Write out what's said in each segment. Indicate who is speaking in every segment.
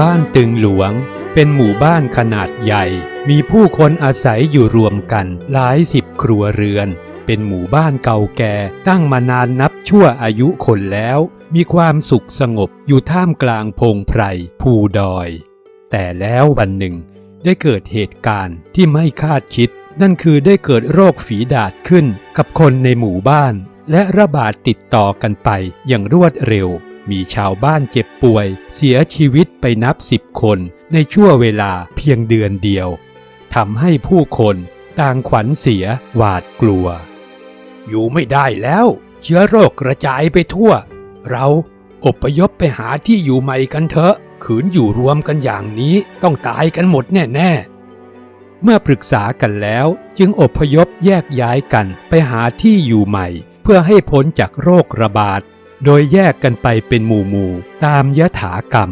Speaker 1: บ้านตึงหลวง เป็นหมู่บ้านขนาดใหญ่ มีผู้คนอาศัยอยู่รวมกันหลายสิบครัวเรือน เป็นหมู่บ้านเก่าแก่ตั้งมานานนับชั่วอายุคนแล้ว มีความสุขสงบอยู่ท่ามกลางพงไพรภูดอย แต่แล้ววันหนึ่ง ได้เกิดเหตุการณ์ที่ไม่คาดคิด นั่นคือได้เกิดโรคฝีดาษขึ้นกับคนในหมู่บ้าน และระบาดติดต่อกันไปอย่างรวดเร็ว มีชาวบ้านเจ็บป่วย เสียชีวิตไปนับสิบคนในชั่วเวลาเพียงเดือนเดียวทำให้ผู้คนต่างขวัญเสียหวาดกลัว อยู่ไม่ได้แล้ว เชื้อโรคกระจายไปทั่ว เราอพยพไปหาที่อยู่ใหม่กันเถอะ ขืนอยู่รวมกันอย่างนี้ต้องตายกันหมดแน่ๆเมื่อปรึกษากันแล้วจึงอพยพแยกย้ายกันไปหาที่อยู่ใหม่ เพื่อให้พ้นจากโรคระบาด โดยแยกกันไปเป็นหมู่หมู่ๆตามยถากรรม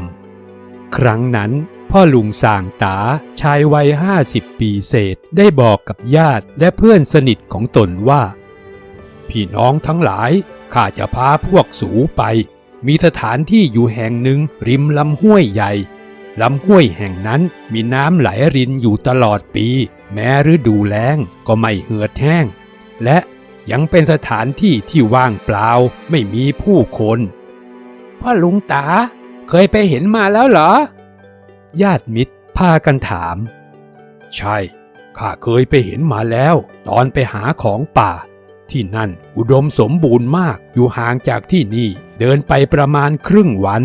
Speaker 1: ครั้งนั้นพ่อลุงสางตาชายวัยห้าสิบปีเศษได้บอกกับญาติและเพื่อนสนิทของตนว่า พี่น้องทั้งหลายข้าจะพาพวกสูไป มีสถานที่อยู่แห่งหนึ่งริมลำห้วยใหญ่ลำห้วยแห่งนั้นมีน้ำไหลรินอยู่ตลอดปี แม้ฤดูแล้งก็ไม่เหือดแห้ง และ ยังเป็นสถานที่ที่ว่างเปล่าไม่มีผู้คนพ่อลุงตาเคยไปเห็นมาแล้วเหรอ ญาติมิตรพากันถาม ใช่ ข้าเคยไปเห็นมาแล้ว ตอนไปหาของป่า ที่นั่นอุดมสมบูรณ์มากอยู่ห่างจากที่นี่เดินไปประมาณครึ่งวัน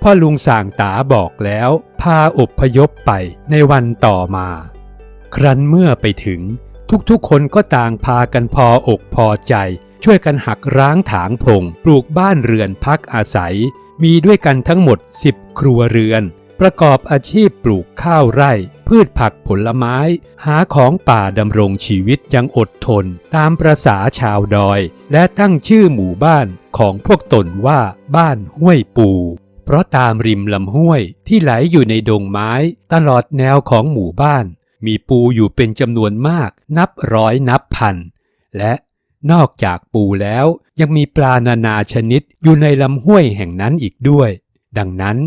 Speaker 1: พ่อลุงส่างตาบอกแล้ว พาอบพยพไปในวันต่อมา ครั้นเมื่อไปถึง ทุกๆ คนก็ต่างพากันพออกพอใจ ช่วยกันหักร้างถางพง ปลูกบ้านเรือนพักอาศัย มีด้วยกันทั้งหมด 10 ครัวเรือน ประกอบอาชีพปลูกข้าวไร่ พืชผักผลไม้ หาของป่าดำรงชีวิตยังอดทน ตามประษาชาวดอย และตั้งชื่อหมู่บ้านของพวกตนว่าบ้านห้วยปูเพราะตามริมลำห้วยที่ไหลอยู่ในดงไม้ ตลอดแนวของหมู่บ้าน มีปูอยู่เป็นจำนวนมากนับร้อยนับพัน และนอกจากปูแล้วยังมีปลานานาชนิดอยู่ในลำห้วยแห่งนั้นอีกด้วย ดังนั้น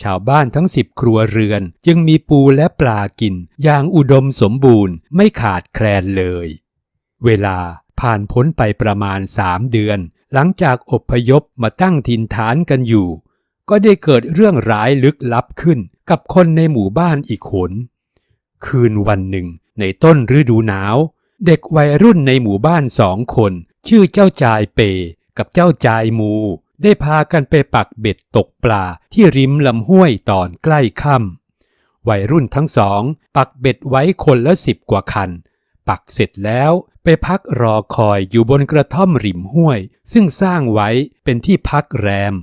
Speaker 1: ชาวบ้านทั้งสิบครัวเรือนจึงมีปูและปลากินอย่างอุดมสมบูรณ์ไม่ขาดแคลนเลย เวลาผ่านพ้นไปประมาณสามเดือน หลังจากอพยพมาตั้งถิ่นฐานกันอยู่ ก็ได้เกิดเรื่องร้ายลึกลับขึ้นกับคนในหมู่บ้านอีกหน คืนวันหนึ่ง ในต้นฤดูหนาว เด็กวัยรุ่นในหมู่บ้านสองคน ชื่อเจ้าจายเป กับเจ้าจายมู ได้พากันไปปักเบ็ดตกปลาที่ริมลำห้วยตอนใกล้ค่ำวัยรุ่นทั้งสอง ปักเบ็ดไว้คนละสิบกว่าคัน ปักเสร็จแล้วไปพักรอคอยอยู่บนกระท่อมริมห้วย ซึ่งสร้างไว้เป็นที่พักแรม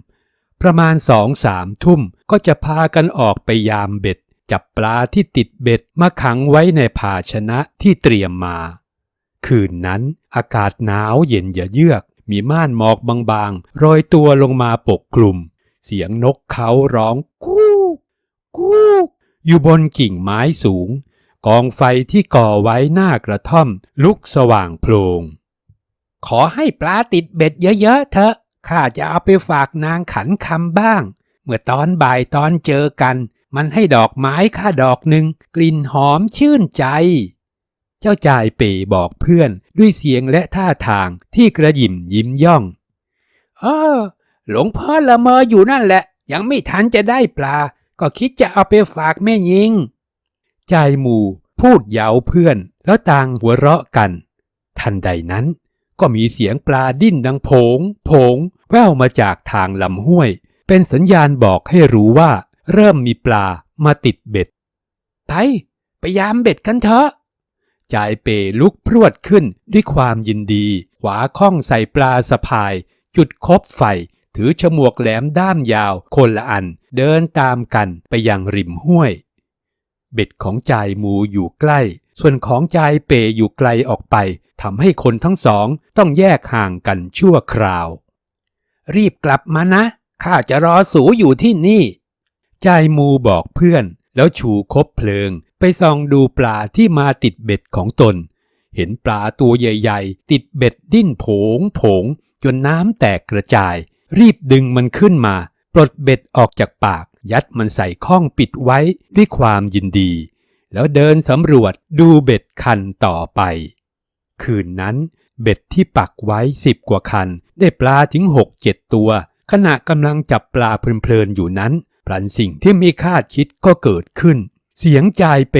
Speaker 1: ประมาณสองสามทุ่มก็จะพากันออกไปยามเบ็ด จับปลาที่ติดเบ็ดมาขังไว้ในภาชนะที่เตรียมมา คืนนั้นอากาศหนาวเย็นอย่าเยือก มีม่านหมอกบางๆโรยตัวลงมาปกคลุม เสียงนกเขาร้องกู้กู้อยู่บนกิ่งไม้สูง กองไฟที่ก่อไว้หน้ากระท่อม ลุกสว่างโพลงขอให้ปลาติดเบ็ดเยอะๆเถอะข้าจะเอาไปฝากนางขันคำบ้าง เมื่อตอนบ่ายตอนเจอกัน มันให้ดอกไม้ข้าดอกหนึ่งกลิ่นหอมชื่นใจ เจ้าจายเป๋บอกเพื่อนด้วยเสียงและท่าทางที่กระยิมยิ้มย่องเออหลวงพ่อละเมออยู่นั่นแหละ ยังไม่ทันจะได้ปลา ก็คิดจะเอาไปฝากแม่ยิงจายหมูพูดเย้าเพื่อนแล้วต่างหัวเราะกัน ทันใดนั้นก็มีเสียงปลาดิ้นดังโผง โผง แว่วมาจากทางลำห้วย เป็นสัญญาณบอกให้รู้ว่า เริ่มมีปลามาติดเบ็ด ไป ไปยามเบ็ดกันเถอะจายเปลุกพรวดขึ้นด้วยความยินดี ขวาข้องใส่ปลาสะพาย จุดคบไฟ ถือฉมวกแหลมด้ามยาวคนละอัน เดินตามกันไปยังริมห้วย เบ็ดของจายมูอยู่ใกล้ ส่วนของจายเปอยู่ไกลออกไปทำให้คนทั้งสองต้องแยกห่างกันชั่วคราว รีบกลับมานะ ข้าจะรอสูอยู่ที่นี่ จายมูบอกเพื่อน แล้วชูคบเพลิง ไปส่องดูปลาที่มาติดเบ็ดของตน เห็นปลาตัวใหญ่ๆ ติดเบ็ดดิ้นโผงผง จนน้ำแตกกระจาย รีบดึงมันขึ้นมา ปลดเบ็ดออกจากปาก ยัดมันใส่ข้องปิดไว้ด้วยความยินดี แล้วเดินสำรวจดูเบ็ดคันต่อไป คืนนั้นเบ็ดที่ปักไว้สิบกว่าคัน ได้ปลาถึงหกเจ็ดตัว ขณะกำลังจับปลาเพลินๆอยู่นั้น พลันสิ่งที่ไม่คาดคิดก็เกิดขึ้น เสียงจายเป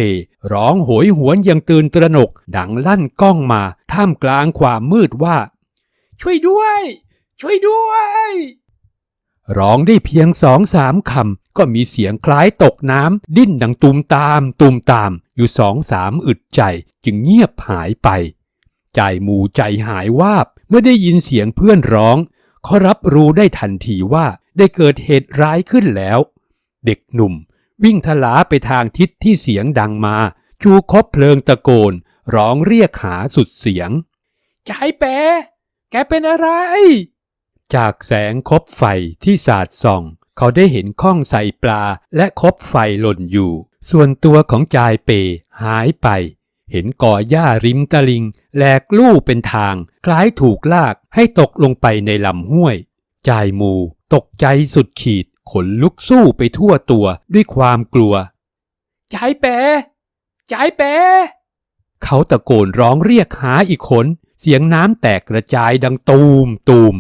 Speaker 1: ร้องโหยหวนอย่างตื่นตระหนก ดังลั่นกล้องมา ท่ามกลางความมืดว่า ช่วยด้วย ช่วยด้วย ร้องได้เพียงสองสามคำก็มีเสียงคล้ายตกน้ำดิ้นดังตูมตามตูมตาม อยู่สองสามอึดใจจึงเงียบหายไป ใจหมูใจหายวาบเมื่อได้ยินเสียงเพื่อนร้องเขารับรู้ได้ทันทีว่าได้เกิดเหตุร้ายขึ้นแล้ว เด็กหนุ่ม วิ่งทลาไปทางทิศที่เสียงดังมา ชูคบเพลิงตะโกน ร้องเรียกหาสุดเสียงใจแปะแกเป็นอะไร จากแสงคบไฟที่สาดส่อง เขาได้เห็นข้องใส่ปลาและคบไฟหล่นอยู่ ส่วนตัวของจายเปหายไป เห็นก่อหญ้าริมตะลิงแหลกลู่เป็นทาง คล้ายถูกลากให้ตกลงไปในลำห้วย จายมูตกใจสุดขีด ขนลุกสู้ไปทั่วตัวด้วยความกลัวจายเปจายเปเขาตะโกนร้องเรียกหาอีกคน เสียงน้ำแตกกระจายดังตูมตูม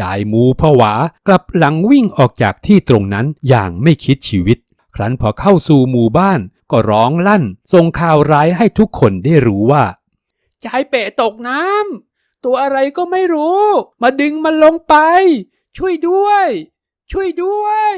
Speaker 1: จายมูผวากลับหลังวิ่งออกจากที่ตรงนั้นอย่างไม่คิดชีวิต ครั้นพอเข้าสู่หมู่บ้านก็ร้องลั่นส่งข่าวร้ายให้ทุกคนได้รู้ว่าจายเปะตกน้ำตัวอะไรก็ไม่รู้ มาดึงมันลงไป ช่วยด้วย ช่วยด้วย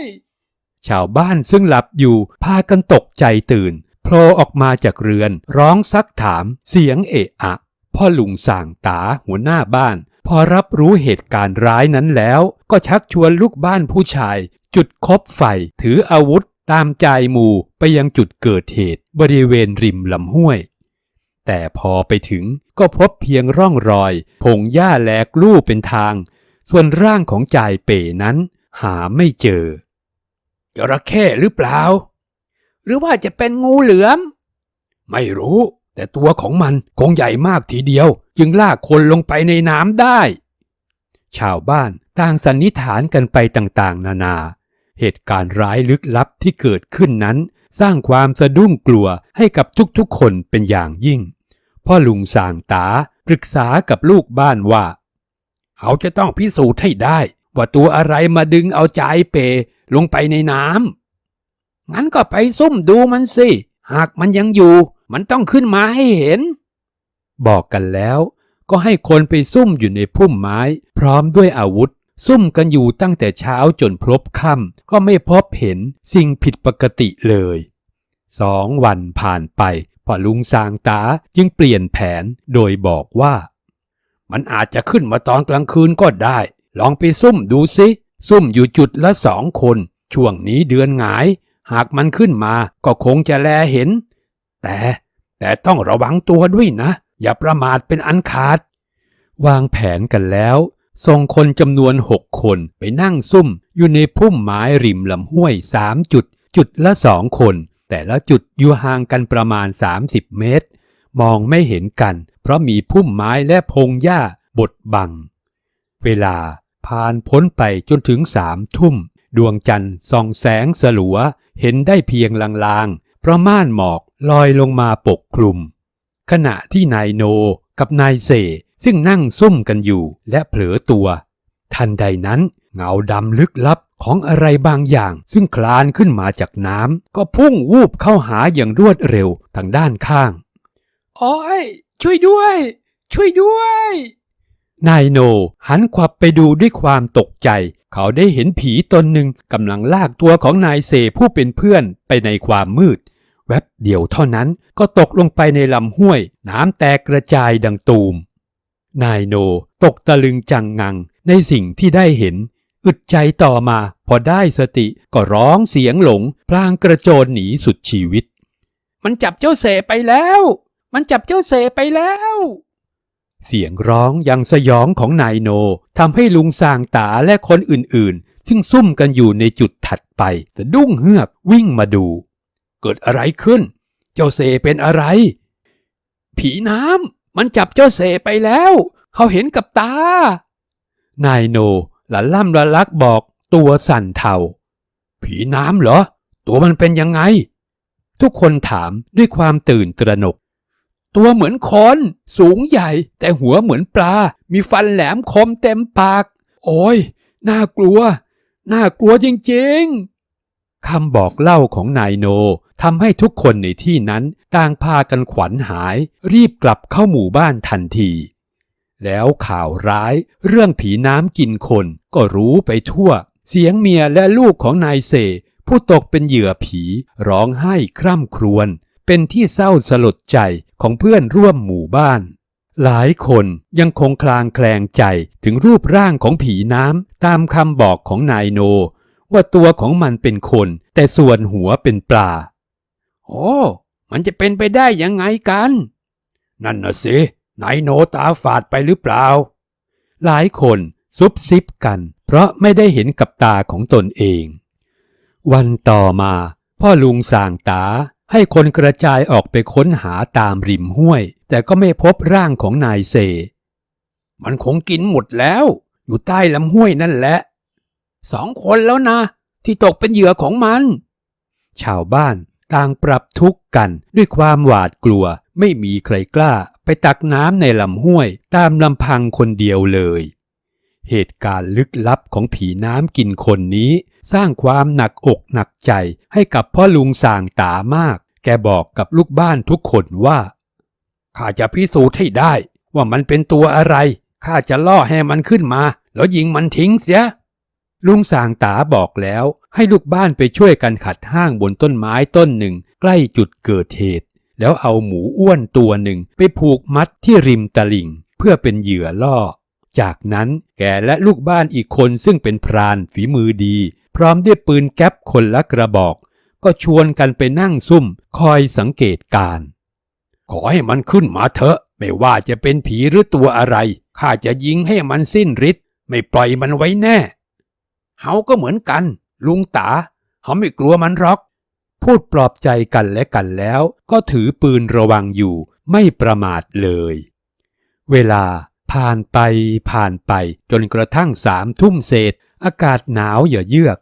Speaker 1: ชาวบ้านซึ่งหลับอยู่พากันตกใจตื่นโผล่ออกมาจากเรือน ร้องซักถาม เสียงเอะอะ พ่อลุงส่างตาหัวหน้าบ้าน พอรับรู้เหตุการณ์ร้ายนั้นแล้ว ก็ชักชวนลูกบ้านผู้ชาย จุดคบไฟถืออาวุธตามใจหมู่ไปยังจุดเกิดเหตุ บริเวณริมลำห้วย แต่พอไปถึงก็พบเพียงร่องรอย พงหญ้าแหลกลู่เป็นทาง ส่วนร่างของจายเป๋นั้น หาไม่เจอจระเข้หรือเปล่า หรือว่าจะเป็นงูเหลือม ไม่รู้ แต่ตัวของมันคงใหญ่มากทีเดียว จึงลากคนลงไปในน้ำได้ ชาวบ้านต่างสันนิษฐานกันไปต่างๆ นานา เหตุการณ์ร้ายลึกลับที่เกิดขึ้นนั้น สร้างความสะดุ้งกลัวให้กับทุกๆ คนเป็นอย่างยิ่ง พ่อลุงสางตาปรึกษากับลูกบ้านว่า เขาจะต้องพิสูจน์ให้ได้ ว่าตัวอะไรมาดึงเอาใจายเปลงไปในน้ำงั้นก็ไปซุ่มดูมันสิ หากมันยังอยู่ มันต้องขึ้นมาให้เห็น บอกกันแล้วก็ให้คนไปซุ่มอยู่ในพุ่มไม้ พร้อมด้วยอาวุธ ซุ่มกันอยู่ตั้งแต่เช้าจนพลบค่ำก็ไม่พบเห็นสิ่งผิดปกติเลยสองวันผ่านไปพอลุงสางตาจึงเปลี่ยนแผนโดยบอกว่า มันอาจจะขึ้นมาตอนกลางคืนก็ได้ ลองไปซุ่มดูสิซุ่มอยู่จุดละสองคน ช่วงนี้เดือนหงาย หากมันขึ้นมาก็คงจะแลเห็น แต่แต่ต้องระวังตัวด้วยนะ อย่าประมาทเป็นอันขาด วางแผนกันแล้วส่งคนจำนวนหกคนไปนั่งซุ่มอยู่ในพุ่มไม้ริมลำห้วยสามจุด จุดละสองคน แต่ละจุดอยู่ห่างกันประมาณ 30 เมตร มองไม่เห็นกัน เพราะมีพุ่มไม้และพงหญ้าบดบัง เวลา ผ่านพ้นไปจนถึงสามทุ่ม ดวงจันทร์ส่องแสงสลัว เห็นได้เพียงลางๆ เพราะม่านหมอกลอยลงมาปกคลุม ขณะที่นายโนกับนายเสซึ่งนั่งซุ่มกันอยู่และเผลอตัว ทันใดนั้น เงาดำลึกลับของอะไรบางอย่าง ซึ่งคลานขึ้นมาจากน้ำก็พุ่งวูบเข้าหาอย่างรวดเร็วทางด้านข้าง อ้ยช่วยด้วย ช่วยด้วย นายโน หันขวับไปดูด้วยความตกใจ เขาได้เห็นผีตนหนึ่งกำลังลากตัวของนายเสผู้เป็นเพื่อนไปในความมืด แวบเดียวเท่านั้นก็ตกลงไปในลำห้วย น้ำแตกกระจายดังตูม นายโนตกตะลึงจังงังในสิ่งที่ได้เห็น อึดใจต่อมาพอได้สติก็ร้องเสียงหลง พลางกระโจนหนีสุดชีวิต มันจับเจ้าเสไปแล้ว มันจับเจ้าเสไปแล้ว เสียงร้องยังสยองของนายโนทำให้ลุงสางตาและคนอื่นๆ ซึ่งซุ่มกันอยู่ในจุดถัดไปสะดุ้งเฮือกวิ่งมาดู เกิดอะไรขึ้น เจ้าเสเป็นอะไร ผีน้ำมันจับเจ้าเสไปแล้วเขาเห็นกับตา นายโนละล่ำละลักบอกตัวสั่นเทา ผีน้ำเหรอ ตัวมันเป็นยังไง ทุกคนถามด้วยความตื่นตระหนก ตัวเหมือนคน สูงใหญ่ แต่หัวเหมือนปลา มีฟันแหลมคมเต็มปาก โอ้ย น่ากลัว น่ากลัวจริงๆ คำบอกเล่าของนายโนทำให้ทุกคนในที่นั้นต่างพากันขวัญหาย รีบกลับเข้าหมู่บ้านทันที แล้วข่าวร้ายเรื่องผีน้ำกินคนก็รู้ไปทั่ว เสียงเมียและลูกของนายเสผู้ตกเป็นเหยื่อผี ร้องไห้คร่ำครวญ เป็นที่เศร้าสลดใจของเพื่อนร่วมหมู่บ้าน หลายคนยังคงคลางแคลงใจถึงรูปร่างของผีน้ำตามคำบอกของนายโน ว่าตัวของมันเป็นคน แต่ส่วนหัวเป็นปลา โอ้ มันจะเป็นไปได้ยังไงกัน นั่นน่ะสินายโนตาฝาดไปหรือเปล่า หลายคนซุบซิบกัน เพราะไม่ได้เห็นกับตาของตนเอง วันต่อมา พ่อลุงสางตา ให้คนกระจายออกไปค้นหาตามริมห้วย แต่ก็ไม่พบร่างของนายเซ มันคงกินหมดแล้ว อยู่ใต้ลำห้วยนั่นแหละ สองคนแล้วนะ ที่ตกเป็นเหยื่อของมัน ชาวบ้านต่างปรับทุกข์กันด้วยความหวาดกลัว ไม่มีใครกล้า ไปตักน้ำในลำห้วย ตามลำพังคนเดียวเลย เหตุการณ์ลึกลับของผีน้ำกินคนนี้ สร้างความหนักอกหนักใจให้กับพ่อลุงสางตามาก แกบอกกับลูกบ้านทุกคนว่า ข้าจะพิสูจน์ให้ได้ว่ามันเป็นตัวอะไร ข้าจะล่อให้มันขึ้นมา แล้วยิงมันทิ้งเสีย ลุงสางตาบอกแล้วให้ลูกบ้านไปช่วยกันขัดห้างบนต้นไม้ต้นหนึ่ง ใกล้จุดเกิดเหตุ แล้วเอาหมูอ้วนตัวหนึ่งไปผูกมัดที่ริมตลิ่ง เพื่อเป็นเหยื่อล่อ จากนั้นแกและลูกบ้านอีกคนซึ่งเป็นพรานฝีมือดี พร้อมด้วยปืนแก๊ปคนละกระบอก ก็ชวนกันไปนั่งซุ่มคอยสังเกตการ ขอให้มันขึ้นมาเถอะ ไม่ว่าจะเป็นผีหรือตัวอะไร ข้าจะยิงให้มันสิ้นฤทธิ์ไม่ปล่อยมันไว้แน่ เฮาก็เหมือนกัน ลุงตา เฮาไม่กลัวมันหรอก พูดปลอบใจกันและกันแล้ว ก็ถือปืนระวังอยู่ไม่ประมาทเลย เวลาผ่านไปผ่านไปจนกระทั่งสามทุ่มเศษ อากาศหนาวอย่าเยือก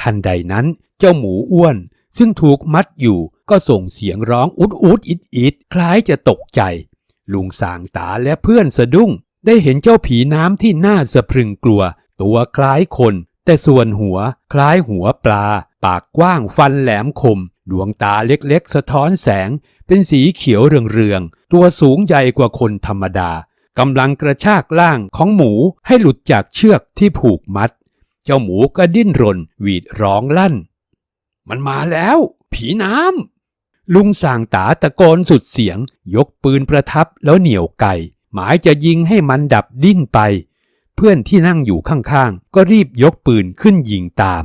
Speaker 1: ทันใดนั้นเจ้าหมูอ้วน ซึ่งถูกมัดอยู่ก็ส่งเสียงร้องอุดอุดอิดอิดคล้ายจะตกใจ ลุงสางตาและเพื่อนสะดุ้ง ได้เห็นเจ้าผีน้ำที่น่าสะพรึงกลัว ตัวคล้ายคน แต่ส่วนหัวคล้ายหัวปลา ปากกว้างฟันแหลมคม ดวงตาเล็กๆ สะท้อนแสง เป็นสีเขียวเรืองๆ ตัวสูงใหญ่กว่าคนธรรมดากำลังกระชากล่างของหมูให้หลุดจากเชือกที่ผูกมัด เจ้าหมูก็ดิ้นรน หวีดร้องลั่น มันมาแล้ว ผีน้ำลุงส่างตาตะโกนสุดเสียง ยกปืนประทับแล้วเหนี่ยวไก่ หมายจะยิงให้มันดับดิ้นไป เพื่อนที่นั่งอยู่ข้างๆ ก็รีบยกปืนขึ้นยิงตาม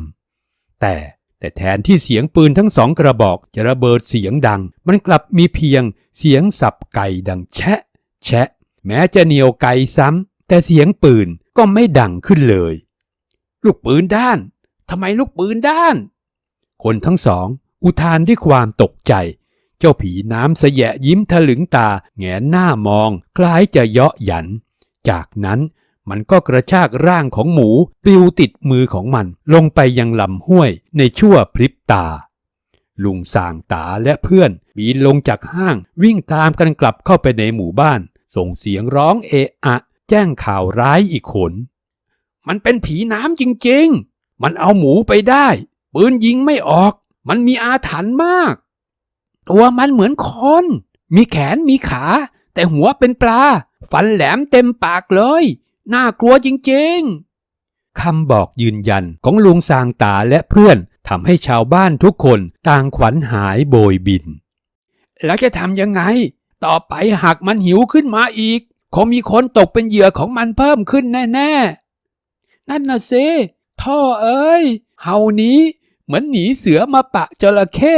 Speaker 1: แต่แต่แทนที่เสียงปืนทั้งสองกระบอกจะระเบิดเสียงดัง มันกลับมีเพียงเสียงสับไก่ดังแชะ แชะ แม้จะเหนียวไกลซ้ำแต่เสียงปืนก็ไม่ดังขึ้นเลย ลูกปืนด้านทำไมลูกปืนด้าน คนทั้งสอง อุทานด้วยความตกใจ เจ้าผีน้ำเสยะยิ้มทะลึงตาแงนหน้ามอง คล้ายจะเยาะหยัน จากนั้นมันก็กระชากร่างของหมูปลิวติดมือของมันลงไปยังลำห้วยในชั่วพริบตา ลุงสางตาและเพื่อนปีนลงจากห้างวิ่งตามกันกลับเข้าไปในหมู่บ้าน ส่งเสียงร้องเอะอะ แจ้งข่าวร้ายอีกคนมันเป็นผีน้ำจริงๆ มันเอาหมูไปได้ ปืนยิงไม่ออก มันมีอาถรรพ์มาก ตัวมันเหมือนคนมีแขนมีขา แต่หัวเป็นปลา ฟันแหลมเต็มปากเลย น่ากลัวจริงๆคำบอกยืนยันของลุงสางตาและเพื่อนทำให้ชาวบ้านทุกคนต่างขวัญหายโบยบิน แล้วจะทำยังไง ต่อไปหากมันหิวขึ้นมาอีก คงมีคนตกเป็นเหยื่อของมันเพิ่มขึ้นแน่ ๆ นั่นน่ะสิท่อเอ้ย เฮานี้เหมือนหนีเสือมาปะจระเข้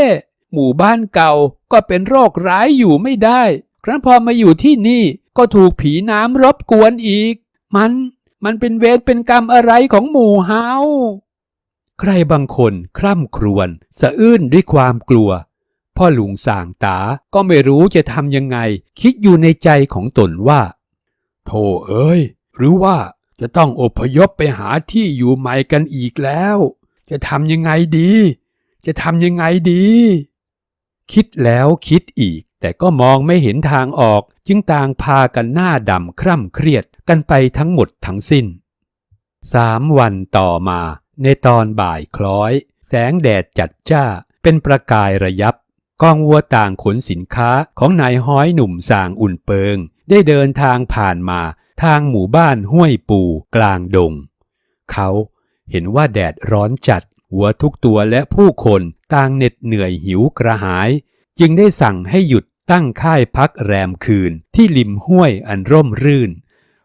Speaker 1: หมู่บ้านเก่าก็เป็นโรคร้ายอยู่ไม่ได้ ครั้นพอมาอยู่ที่นี่ก็ถูกผีน้ำรบกวนอีก มันมันเป็นเวรเป็นกรรมอะไรของหมู่เฮา ใครบางคนคร่ำครวญสะอื้นด้วยความกลัว พ่อลุงสางตาก็ไม่รู้จะทำยังไง คิดอยู่ในใจของตนว่า โธ่เอ้ย หรือว่าจะต้องอพยพไปหาที่อยู่ใหม่กันอีกแล้ว จะทำยังไงดี จะทำยังไงดี คิดแล้วคิดอีก แต่ก็มองไม่เห็นทางออก จึงต่างพากันหน้าดำคร่ำเครียดกันไปทั้งหมดทั้งสิ้นสามวันต่อมา ในตอนบ่ายคล้อย แสงแดดจัดจ้า เป็นประกายระยับกองวัวต่างขนสินค้าของนายห้อยหนุ่มสางอุ่นเปิง ได้เดินทางผ่านมาทางหมู่บ้านห้วยปูกลางดง เขา เห็นว่าแดดร้อนจัด หัวทุกตัวและผู้คนต่างเหน็ดเหนื่อยหิวกระหาย จึงได้สั่งให้หยุดตั้งค่ายพักแรมคืนที่ริมห้วยอันร่มรื่น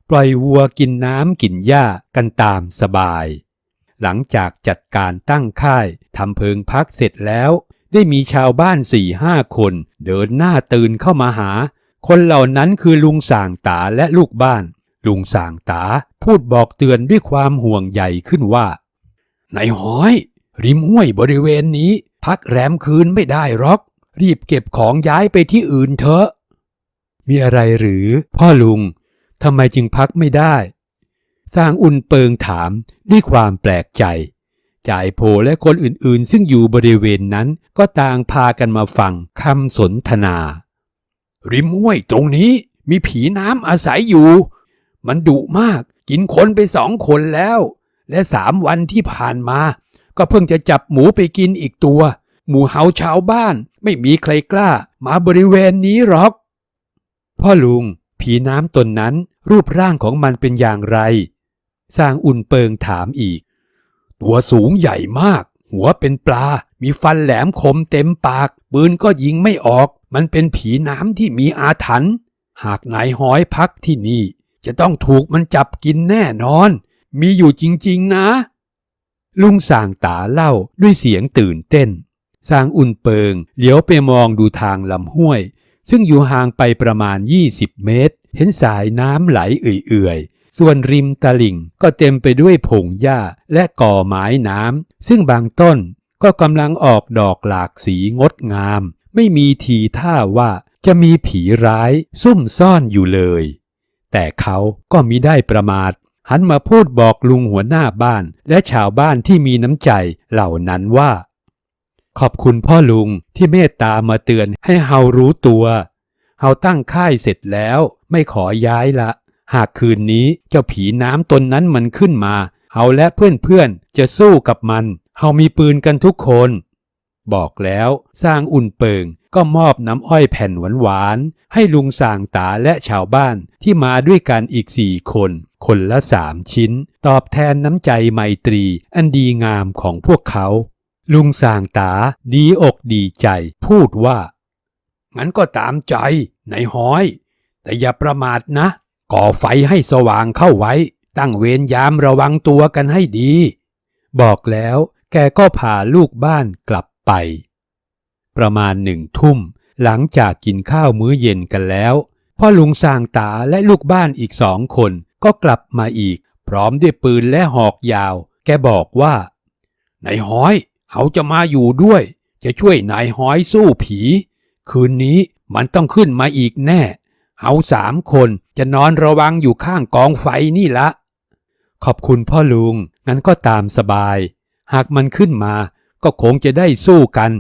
Speaker 1: ปล่อยวัวกินน้ำกินหญ้ากันตามสบาย หลังจากจัดการตั้งค่ายทำเพิงพักเสร็จแล้ว ได้มีชาวบ้านสี่ห้าคน เดินหน้าตื่นเข้ามาหา คนเหล่านั้นคือลุงส่างตาและลูกบ้าน ลุงส่างตาพูดบอกเตือนด้วยความห่วงใยขึ้นว่านายห้อย ริมห้วยบริเวณนี้ พักแรมคืนไม่ได้หรอก รีบเก็บของย้ายไปที่อื่นเถอะ มีอะไรหรือ พ่อลุงทำไมจึงพักไม่ได้ สร้างอุ่นเปิงถามด้วยความแปลกใจ จ่ายโพและคนอื่นๆ ซึ่งอยู่บริเวณนั้นก็ต่างพากันมาฟังคำสนทนา ริมห้วยตรงนี้มีผีน้ำอาศัยอยู่ มันดุมาก กินคนไปสองคนแล้ว และสามวันที่ผ่านมา ก็เพิ่งจะจับหมูไปกินอีกตัว หมูเฮาชาวบ้าน ไม่มีใครกล้า มาบริเวณนี้หรอก พ่อลุง ผีน้ำตนนั้น รูปร่างของมันเป็นอย่างไร สร้างอุ่นเปิงถามอีก ตัวสูงใหญ่มาก หัวเป็นปลา มีฟันแหลมคมเต็มปาก ปืนก็ยิงไม่ออก มันเป็นผีน้ำที่มีอาถรรพ์หากนายห้อยพักที่นี่ จะต้องถูกมันจับกินแน่นอน มีอยู่จริงๆนะ ลุงส่างตาเล่าด้วยเสียงตื่นเต้น สางอุ่นเปิงเหลียวไปมองดูทางลำห้วย ซึ่งอยู่ห่างไปประมาณ 20 เมตร เห็นสายน้ำไหลเอื่อยๆ ส่วนริมตลิ่งก็เต็มไปด้วยผงหญ้าและก่อไม้น้ำ ซึ่งบางต้นก็กำลังออกดอกหลากสีงดงาม ไม่มีทีท่าว่าจะมีผีร้ายซุ่มซ่อนอยู่เลย แต่เขาก็มิได้ประมาท หันมาพูดบอกลุงหัวหน้าบ้านและชาวบ้านที่มีน้ำใจเหล่านั้นว่า ขอบคุณพ่อลุงที่เมตตามาเตือนให้เฮารู้ตัวเฮาตั้งค่ายเสร็จแล้วไม่ขอย้ายละ หากคืนนี้เจ้าผีน้ำตนนั้นมันขึ้นมาเฮาและเพื่อนๆจะสู้กับมันเฮามีปืนกันทุกคน บอกแล้วสร้างอุ่นเปิงก็มอบน้ำอ้อยแผ่นหวานๆให้ลุงส่างตาและชาวบ้านที่มาด้วยกันอีกสี่คน คนละสามชิ้น ตอบแทนน้ำใจไมตรีอันดีงามของพวกเขา ลุงส่างตาดีอกดีใจ พูดว่า งั้นก็ตามใจในห้อย แต่อย่าประมาทนะ ก่อไฟให้สว่างเข้าไว้ ตั้งเวรยามระวังตัวกันให้ดี บอกแล้วแกก็พาลูกบ้านกลับ ไป ประมาณหนึ่งทุ่มหลังจากกินข้าวมื้อเย็นกันแล้ว พ่อลุงสางตาและลูกบ้านอีกสองคนก็กลับมาอีก พร้อมด้วยปืนและหอกยาว แกบอกว่านายห้อยเขาจะมาอยู่ด้วย จะช่วยนายห้อยสู้ผี คืนนี้มันต้องขึ้นมาอีกแน่เขาสามคนจะนอนระวังอยู่ข้างกองไฟนี่ละ ขอบคุณพ่อลุง งั้นก็ตามสบาย หากมันขึ้นมา ก็คงจะได้สู้กัน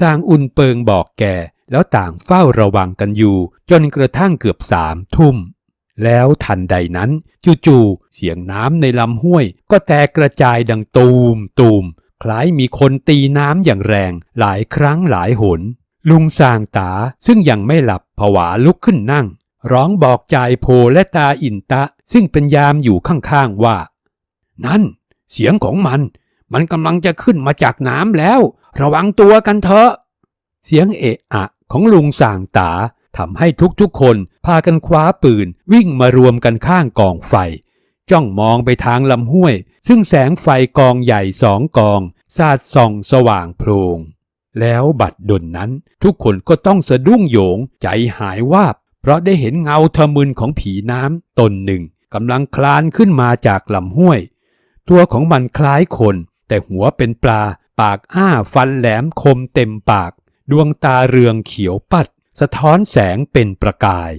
Speaker 1: สร้างอุ่นเปิงบอกแกแล้วต่างเฝ้าระวังกันอยู่ จนกระทั่งเกือบสามทุ่ม แล้วทันใดนั้น จู่ๆเสียงน้ำในลำห้วย ก็แตกกระจายดังตูมตูมคล้ายมีคนตีน้ำอย่างแรง หลายครั้งหลายหน ลุงสางตาซึ่งยังไม่หลับผวาลุกขึ้นนั่ง ร้องบอกจายโพและตาอินตะ ซึ่งเป็นยามอยู่ข้างๆว่า นั่น เสียงของมัน มันกำลังจะขึ้นมาจากน้ำแล้ว ระวังตัวกันเถอะ เสียงเอะอะของลุงส่างตาทำให้ทุกๆคนพากันคว้าปืนวิ่งมารวมกันข้างกองไฟ จ้องมองไปทางลำห้วย ซึ่งแสงไฟกองใหญ่สองกอง สาดส่องสว่างโพลงแล้วบัดดลนั้น ทุกคนก็ต้องสะดุ้งโหยงใจหายวาบ เพราะได้เห็นเงาทะมึนของผีน้ำตนหนึ่งกำลังคลานขึ้นมาจากลำห้วย ตัวของมันคล้ายคน แต่หัวเป็นปลา ปากอ้าฟันแหลมคมเต็มปาก ดวงตาเรืองเขียวปัด สะท้อนแสงเป็นประกาย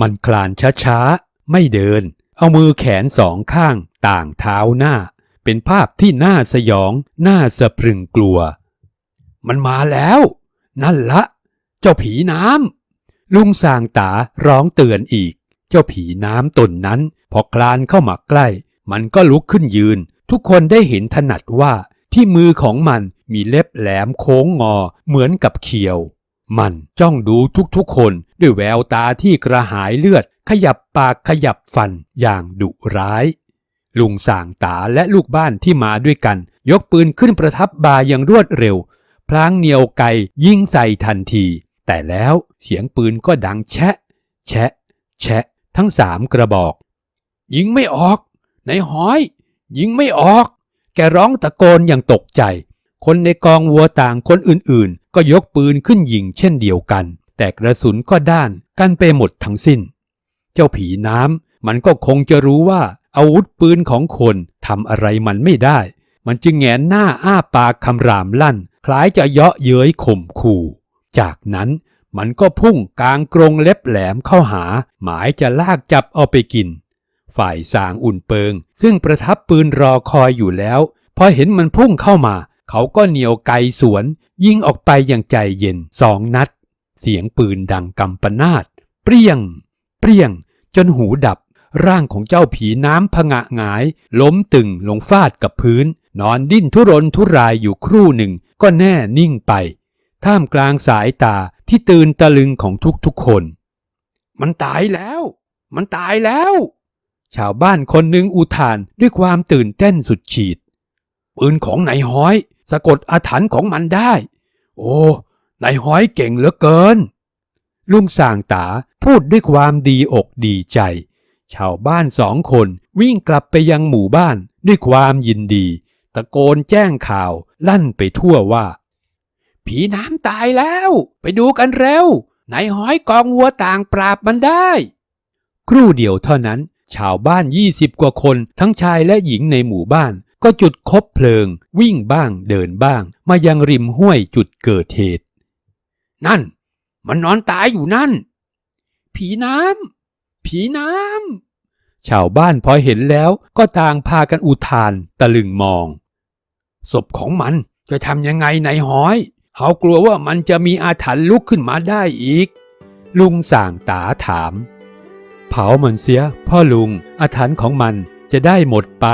Speaker 1: มันคลานช้าๆ ไม่เดิน เอามือแขนสองข้างต่างเท้าหน้า เป็นภาพที่น่าสยอง น่าสะพรึงกลัว มันมาแล้ว นั่นละ เจ้าผีน้ำลุงสางตาร้องเตือนอีก เจ้าผีน้ำตนนั้น พอคลานเข้ามาใกล้ มันก็ลุกขึ้นยืน ทุกคนได้เห็นถนัดว่าที่มือของมันมีเล็บแหลมโค้งงอเหมือนกับเขียว มันจ้องดูทุกๆคนด้วยแววตาที่กระหายเลือด ขยับปากขยับฟันอย่างดุร้าย ลุงส่างตาและลูกบ้านที่มาด้วยกัน ยกปืนขึ้นประทับบาอย่างรวดเร็ว พลางเหนียวไกยิงใส่ทันที แต่แล้วเสียงปืนก็ดังแชะ แชะ แชะ ทั้งสามกระบอก ยิงไม่ออกในหอย ยิงไม่ออก แกร้องตะโกนอย่างตกใจ คนในกองวัวต่างคนอื่นๆ ก็ยกปืนขึ้นยิงเช่นเดียวกัน แต่กระสุนก็ด้านกันไปหมดทั้งสิ้น เจ้าผีน้ำมันก็คงจะรู้ว่าอาวุธปืนของคนทำอะไรมันไม่ได้ มันจึงแงนหน้าอ้าปากคำรามลั่น คล้ายจะเยาะเย้ยข่มขู่ จากนั้นมันก็พุ่งกลางกรงเล็บแหลมเข้าหา หมายจะลากจับเอาไปกิน ฝ่ายสางอุ่นเปิง ซึ่งประทับปืนรอคอยอยู่แล้ว พอเห็นมันพุ่งเข้ามา เขาก็เหนียวไกสวน ยิงออกไปอย่างใจเย็นสองนัด เสียงปืนดังกำปนาดเปรี้ยง เปรี้ยง จนหูดับ ร่างของเจ้าผีน้ำผงะหงาย ล้มตึงลงฟาดกับพื้น นอนดิ้นทุรนทุรายอยู่ครู่หนึ่ง ก็แน่นิ่งไป ท่ามกลางสายตาที่ตื่นตะลึงของทุกๆคน มันตายแล้ว มันตายแล้ว ชาวบ้านคนหนึ่งอุทานด้วยความตื่นเต้นสุดขีด ปืนของนายห้อย สะกดอาถรรพ์ของมันได้ โอ้นายห้อยเก่งเหลือเกิน ลุงส่างตาพูดด้วยความดีอกดีใจ ชาวบ้านสองคนวิ่งกลับไปยังหมู่บ้านด้วยความยินดี ตะโกนแจ้งข่าวลั่นไปทั่วว่า ผีน้ำตายแล้ว ไปดูกันเร็วนายห้อยกองวัวต่างปราบมันได้ ครู่เดียวเท่านั้น ชาวบ้านยี่สิบกว่าคน ทั้งชายและหญิงในหมู่บ้าน ก็จุดคบเพลิง วิ่งบ้างเดินบ้าง มายังริมห้วยจุดเกิดเหตุ นั่น มันนอนตายอยู่นั่น ผีน้ำผีน้ำชาวบ้านพอเห็นแล้วก็ต่างพากันอุทานตะลึงมอง ศพของมันจะทำยังไงในหอยเขากลัวว่ามันจะมีอาถรรพ์ลุกขึ้นมาได้อีก ลุงส่างตาถาม เผามันเสียพ่อลุงอาถรรพ์ของมันจะได้หมดไป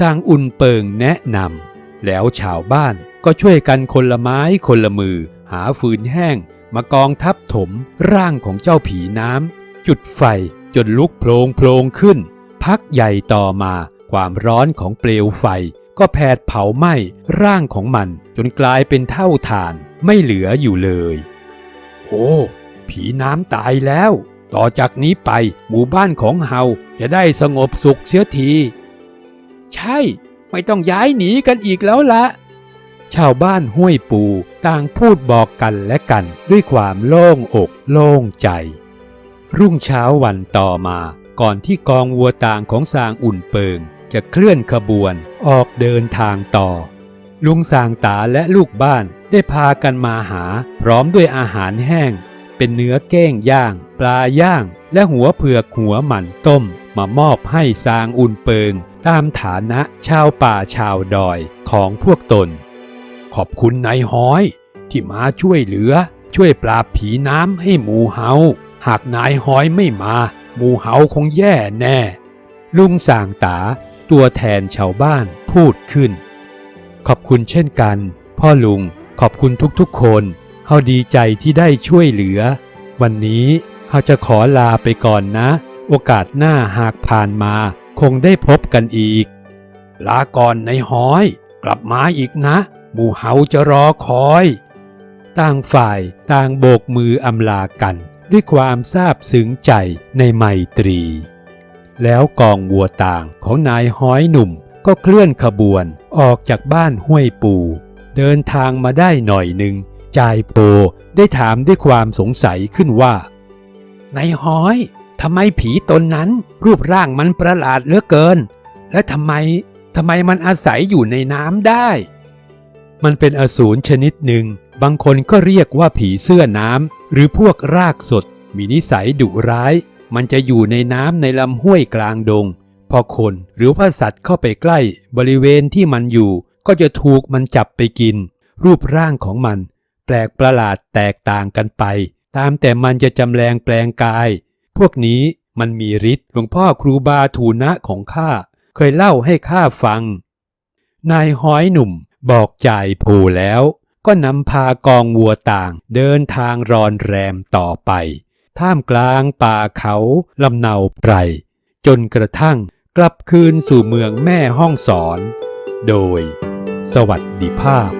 Speaker 1: สร้างอุ่นเปิงแนะนำแล้วชาวบ้านก็ช่วยกันคนละไม้คนละมือ หาฟืนแห้ง มากองทับถมร่างของเจ้าผีน้ำจุดไฟจนลุกโพลงโพลงขึ้น พักใหญ่ต่อมาความร้อนของเปลวไฟก็แผดเผาไหม้ร่างของมันจนกลายเป็นเท่าฐานไม่เหลืออยู่เลย โอ้ ผีน้ำตายแล้ว ต่อจากนี้ไปหมู่บ้านของเฮาจะได้สงบสุขเสียที ใช่ ไม่ต้องย้ายหนีกันอีกแล้วละชาวบ้านห้วยปูต่างพูดบอกกันและกันด้วยความโล่งอกโล่งใจ รุ่งเช้าวันต่อมาก่อนที่กองวัวต่างของสางอุ่นเปิง จะเคลื่อนขบวนออกเดินทางต่อ ลุงสางตาและลูกบ้านได้พากันมาหาพร้อมด้วยอาหารแห้ง เป็นเนื้อเก้งย่าง ปลาย่าง และหัวเผือกหัวหมันต้ม มามอบให้สางอุ่นเปิง ตามฐานะชาวป่าชาวดอยของพวกตน ขอบคุณนายห้อย ที่มาช่วยเหลือ ช่วยปราบผีน้ำให้หมูเฮาหากนายห้อยไม่มาหมูเฮาคงแย่แน่ ลุงสางตาตัวแทนชาวบ้านพูดขึ้น ขอบคุณเช่นกัน พ่อลุงขอบคุณทุกๆคน เฮาดีใจที่ได้ช่วยเหลือ วันนี้เฮาจะขอลาไปก่อนนะ โอกาสหน้าหากผ่านมา คงได้พบกันอีก ลาก่อนในห้อย กลับมาอีกนะ หมู่เฮาจะรอคอย ต่างฝ่ายต่างโบกมืออำลากัน ด้วยความซาบซึ้งใจในไมตรี แล้วกองวัวต่างของนายห้อยหนุ่มก็เคลื่อนขบวนออกจากบ้านห้วยปู เดินทางมาได้หน่อยหนึ่ง จายโปได้ถามด้วยความสงสัยขึ้นว่านายห้อยทำไมผีตนนั้นรูปร่างมันประหลาดเหลือเกิน และทำไมทำไมมันอาศัยอยู่ในน้ำได้ มันเป็นอสูรชนิดหนึ่ง บางคนก็เรียกว่าผีเสื้อน้ำหรือพวกรากสด มีนิสัยดุร้าย มันจะอยู่ในน้ำในลำห้วยกลางดง พอคนหรือว่าสัตว์เข้าไปใกล้ บริเวณที่มันอยู่ ก็จะถูกมันจับไปกิน รูปร่างของมัน ลกประหลาดแตกต่างกันไป ตามแต่มันจะจำแรงแปลงกาย พวกนี้มันมีฤทธิ์หลวงพ่อครูบาทูนะของข้าเคยเล่าให้ข้าฟัง นายห้อยหนุ่มบอกจ่ายผูแล้วก็นำพากองวัวต่างเดินทางรอนแรมต่อไป ท่ามกลางป่าเขาลำเนาไพร จนกระทั่งกลับคืนสู่เมืองแม่ห้องสอน โดย สวัสดิภาพ